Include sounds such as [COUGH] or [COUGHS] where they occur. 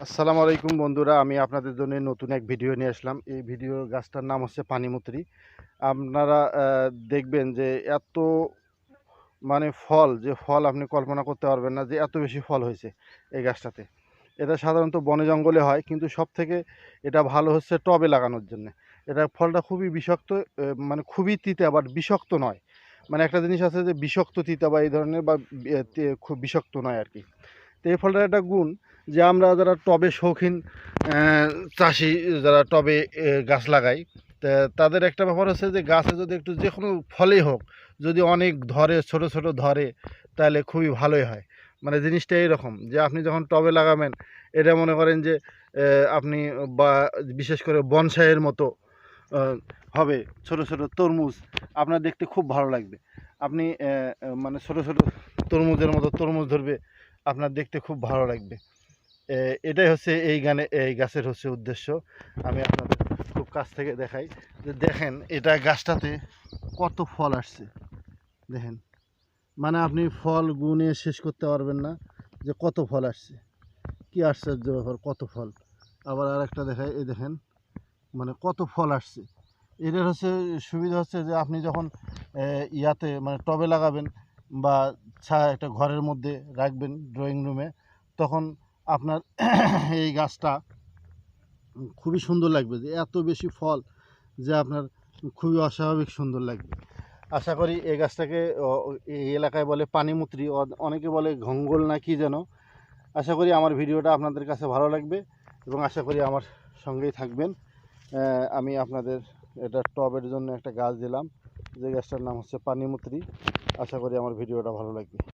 আসসালামু আলাইকুম বন্ধুরা, আমি আপনাদের জন্য নতুন এক ভিডিও নিয়ে আসলাম। এই ভিডিও গাছটার নাম হচ্ছে পানিমুত্রি। আপনারা দেখবেন যে এত মানে ফল, যে ফল আপনি কল্পনা করতে পারবেন না যে এত বেশি ফল হয়েছে এই গাছটাতে। এটা সাধারণত বনে জঙ্গলে হয়, কিন্তু সব থেকে এটা ভালো হচ্ছে টবে লাগানোর জন্য। এটা ফলটা খুবই বিষাক্ত মানে খুবই তিতা, বাট বিষাক্ত নয়। মানে একটা জিনিস আছে যে বিষাক্ত তিতা বা এই ধরনের বা খুব বিষাক্ত নয় আর কি। তো এই ফলটার একটা গুণ যে আমরা যারা টবে শৌখিন চাষি যারা টবে গাছ লাগাই তাদের একটা ব্যাপার হচ্ছে যে গাছে যদি একটু যে কোনো ফলেই হোক, যদি অনেক ধরে, ছোট ছোট ধরে, তাহলে খুবই ভালোই হয়। মানে জিনিসটা এইরকম যে আপনি যখন টবে লাগাবেন, এটা মনে করেন যে আপনি বা, বিশেষ করে বনসাইয়ের মতো হবে, ছোট ছোট তরমুজ, আপনার দেখতে খুব ভালো লাগবে। আপনি মানে ছোট ছোট তরমুজের মতো তরমুজ ধরবে, আপনার দেখতে খুব ভালো লাগবে। এটাই হচ্ছে এই গানে, এই গাছের হচ্ছে উদ্দেশ্য। আমি আপনাদের খুব কাছ থেকে দেখাই। যে দেখেন, এটা গাছটাতে কত ফল আসছে। দেখেন মানে আপনি ফল গুনে শেষ করতে পারবেন না যে কত ফল আসছে। কি আশ্চর্য ব্যাপার, কত ফল। আবার আর একটা দেখাই, এই দেখেন মানে কত ফল আসছে। এটার হচ্ছে সুবিধা হচ্ছে যে আপনি যখন ইয়াতে মানে টবে লাগাবেন বা ছা একটা ঘরের মধ্যে রাখবেন ড্রয়িং রুমে তখন আপনার [COUGHS] এই গাছটা খুবই সুন্দর লাগবে, যে এত বেশি ফল যে আপনার খুবই অস্বাভাবিক সুন্দর লাগবে। আশা করি এই গাছটাকে এই এলাকায় বলে পানিমুত্রি অনেকে বলে ঘঙ্গল না কি যেন। আশা করি আমার ভিডিওটা আপনাদের কাছে ভালো লাগবে এবং আশা করি আমার সঙ্গেই থাকবেন। আমি আপনাদের এটা টবের জন্য একটা গাছ দিলাম, যে গাছটার নাম হচ্ছে পানিমুত্রি। আশা করি আমার ভিডিওটা ভালো লাগবে।